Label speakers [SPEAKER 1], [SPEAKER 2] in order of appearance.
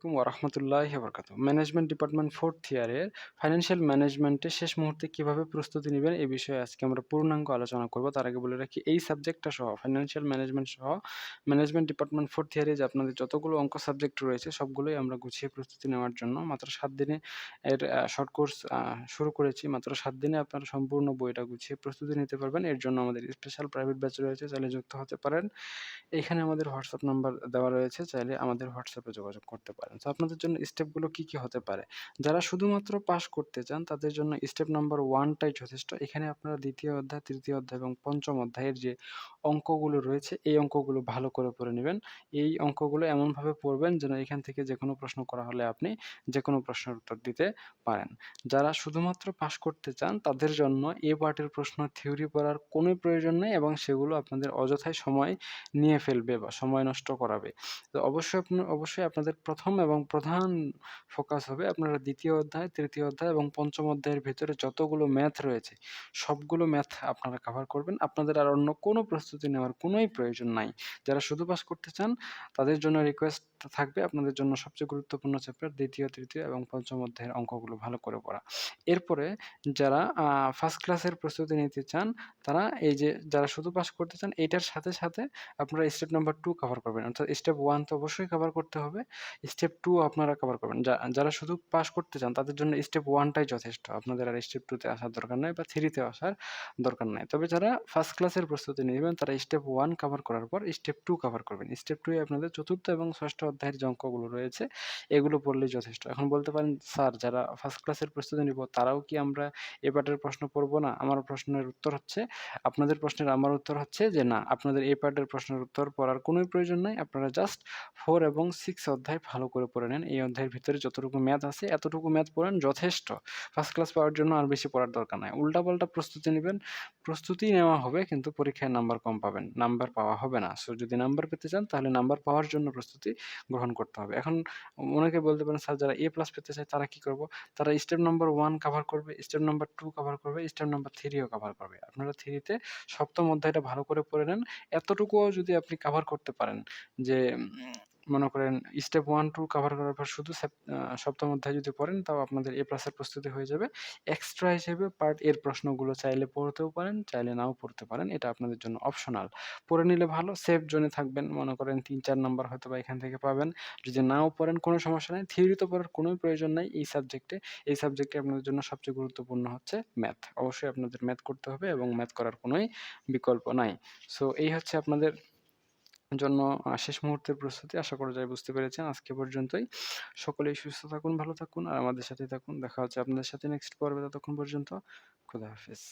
[SPEAKER 1] আলাইকুম ওরহমতুল্লাহি বরকাত ম্যানেজমেন্ট ডিপার্টমেন্ট ফোর্থ ইয়ারের ফাইন্যান্সিয়াল ম্যানেজমেন্টে শেষ মুহূর্তে কীভাবে প্রস্তুতি নেবেন এই বিষয়ে আজকে আমরা পূর্ণাঙ্গ আলোচনা করব। তার আগে বলে রাখি, এই সাবজেক্টটা সহ ফাইন্যান্সিয়াল ম্যানেজমেন্ট সহ ম্যানেজমেন্ট ডিপার্টমেন্ট ফোর্থ ইয়ারে যে আপনাদের যতগুলো অঙ্ক সাবজেক্ট রয়েছে, সবগুলোই আমরা গুছিয়ে প্রস্তুতি নেওয়ার জন্য মাত্র সাত দিনে এর শর্ট কোর্স শুরু করেছি। মাত্র সাত দিনে আপনারা সম্পূর্ণ বইটা গুছিয়ে প্রস্তুতি নিতে পারবেন। এর জন্য আমাদের স্পেশাল প্রাইভেট ব্যাচ রয়েছে, চাইলে যুক্ত হতে পারেন। এখানে আমাদের হোয়াটসঅ্যাপ নাম্বার দেওয়া রয়েছে, চাইলে আমাদের হোয়াটসঅ্যাপে যোগাযোগ করতে পারেন। তো আপনাদের জন্য স্টেপগুলো কি কি হতে পারে? যারা শুধুমাত্র পাস করতে চান, তাদের জন্য স্টেপ নাম্বার ওয়ানটাই যথেষ্ট। এখানে আপনারা দ্বিতীয় অধ্যায়, তৃতীয় অধ্যায় এবং পঞ্চম অধ্যায়ের যে অঙ্কগুলো রয়েছে, এই অঙ্কগুলো ভালো করে পড়ে নেবেন। এই অঙ্কগুলো এমনভাবে পড়বেন যেন এখান থেকে যে কোনো প্রশ্ন করা হলে আপনি যে কোনো প্রশ্নের উত্তর দিতে পারেন। যারা শুধুমাত্র পাস করতে চান, তাদের জন্য এ পার্টের প্রশ্ন থিওরি পড়ার কোনো প্রয়োজন নেই এবং সেগুলো আপনাদের অযথায় সময় নিয়ে ফেলবে বা সময় নষ্ট করাবে। তো অবশ্যই অবশ্যই আপনাদের প্রথম এবং প্রধান ফোকাস হবে আপনারা দ্বিতীয় অধ্যায়, তৃতীয় অধ্যায় এবং পঞ্চম অধ্যায়ের ভেতরে যতগুলো ম্যাথ রয়েছে, সবগুলো ম্যাথ আপনারা কভার করবেন। আপনাদের আর অন্য কোনো প্রস্তুতি নেওয়ার কোনোই প্রয়োজন নাই। যারা শুধু পাস করতে চান, তাদের জন্য রিকোয়েস্ট থাকবে আপনাদের জন্য সবচেয়ে গুরুত্বপূর্ণ চ্যাপ্টার দ্বিতীয়, তৃতীয় এবং পঞ্চম অধ্যায়ের অঙ্কগুলো ভালো করে পড়া। এরপরে যারা ফার্স্ট ক্লাসের প্রস্তুতি নিতে চান, তারা এই যে যারা শুধু পাস করতে চান এটার সাথে সাথে আপনারা স্টেপ নাম্বার টু কভার করবেন। অর্থাৎ স্টেপ ওয়ান তো অবশ্যই কভার করতে হবে। স্টেপ টু আপনারা কভার করবেন। যারা শুধু পাস করতে চান, তাদের জন্য স্টেপ ওয়ানটাই যথেষ্ট। আপনাদের আর স্টেপ টুতে আসার দরকার নাই বা থ্রিতে আসার দরকার নাই। তবে যারা ফার্স্ট ক্লাসের প্রস্তুতি নেবেন, তারা স্টেপ ওয়ান কভার করার পর স্টেপ টু কভার করবেন। স্টেপ টুয়ে আপনাদের চতুর্থ এবং ষষ্ঠ অধ্যায়ের অঙ্কগুলো রয়েছে, এগুলো পড়লেই যথেষ্ট। এখন বলতে পারেন, স্যার, যারা ফার্স্ট ক্লাসের প্রস্তুতি নিব, তারাও কি আমরা এ পার্টের প্রশ্ন পড়ব না? আমার প্রশ্নের উত্তর হচ্ছে, আপনাদের প্রশ্নের আমার উত্তর হচ্ছে যে না, আপনাদের এ পার্টের প্রশ্নের উত্তর পড়ার কোনোই প্রয়োজন নাই। আপনারা জাস্ট ফোর এবং সিক্স অধ্যায় ভালো করে পড়ে নেন। এই অধ্যায়ের ভিতরে যতটুকু ম্যাথ আছে, এতটুকু ম্যাথ পড়েন যথেষ্ট। ফার্স্ট ক্লাস পাওয়ার জন্য আর বেশি পড়ার দরকার নাই। উল্টাপাল্টা প্রস্তুতি নেবেন। প্রস্তুতি নেওয়া হবে, কিন্তু পরীক্ষায় নাম্বার কম পাবেন। নাম্বার পাওয়া হবে না। সো যদি নাম্বার পেতে চান, তাহলে নাম্বার পাওয়ার জন্য প্রস্তুতি গ্রহণ করতে হবে। এখন অনেকে বলতে পারেন, স্যার, যারা এ প্লাস পেতে চায়, তারা কি করব? তারা স্টেপ নাম্বার ওয়ান কাভার করবে স্টেপ নাম্বার টু কাভার করবে স্টেপ নাম্বার থ্রিও কাভার করবে। আপনারা থ্রিতে সপ্তম অধ্যায়টা ভালো করে পড়ে নেন। এতটুকুও যদি আপনি কাভার করতে পারেন যে মনে করেন স্টেপ ওয়ান টু কাভার করার পর শুধু সপ্তম অধ্যায় যদি পড়েন, তাও আপনাদের এ প্লাসের প্রস্তুতি হয়ে যাবে। এক্সট্রা হিসেবে পার্ট এর প্রশ্নগুলো চাইলে পড়তেও পারেন, চাইলে নাও পড়তে পারেন। এটা আপনাদের জন্য অপশনাল পড়ে নিলে ভালো সেফ জোনে থাকবেন। মনে করেন তিন, চার নাম্বার হয়তো বা এখান থেকে পাবেন। যদি নাও পড়েন, কোনো সমস্যা নেই। থিওরি তো পড়ার কোনোই প্রয়োজন নেই এই সাবজেক্টে এই সাবজেক্টে আপনাদের জন্য সবচেয়ে গুরুত্বপূর্ণ হচ্ছে ম্যাথ অবশ্যই আপনাদের ম্যাথ করতে হবে এবং ম্যাথ করার কোনোই বিকল্প নাই। সো এই হচ্ছে আপনাদের জন্য শেষ মুহূর্তের প্রস্তুতি আশা করা যায় বুঝতে পেরেছেন। আজকে পর্যন্তই। সকলেই সুস্থ থাকুন, ভালো থাকুন আর আমাদের সাথে থাকুন। দেখা হচ্ছে আপনাদের সাথে নেক্সট পর্বে, ততক্ষণ পর্যন্ত। খুদা হাফিজ।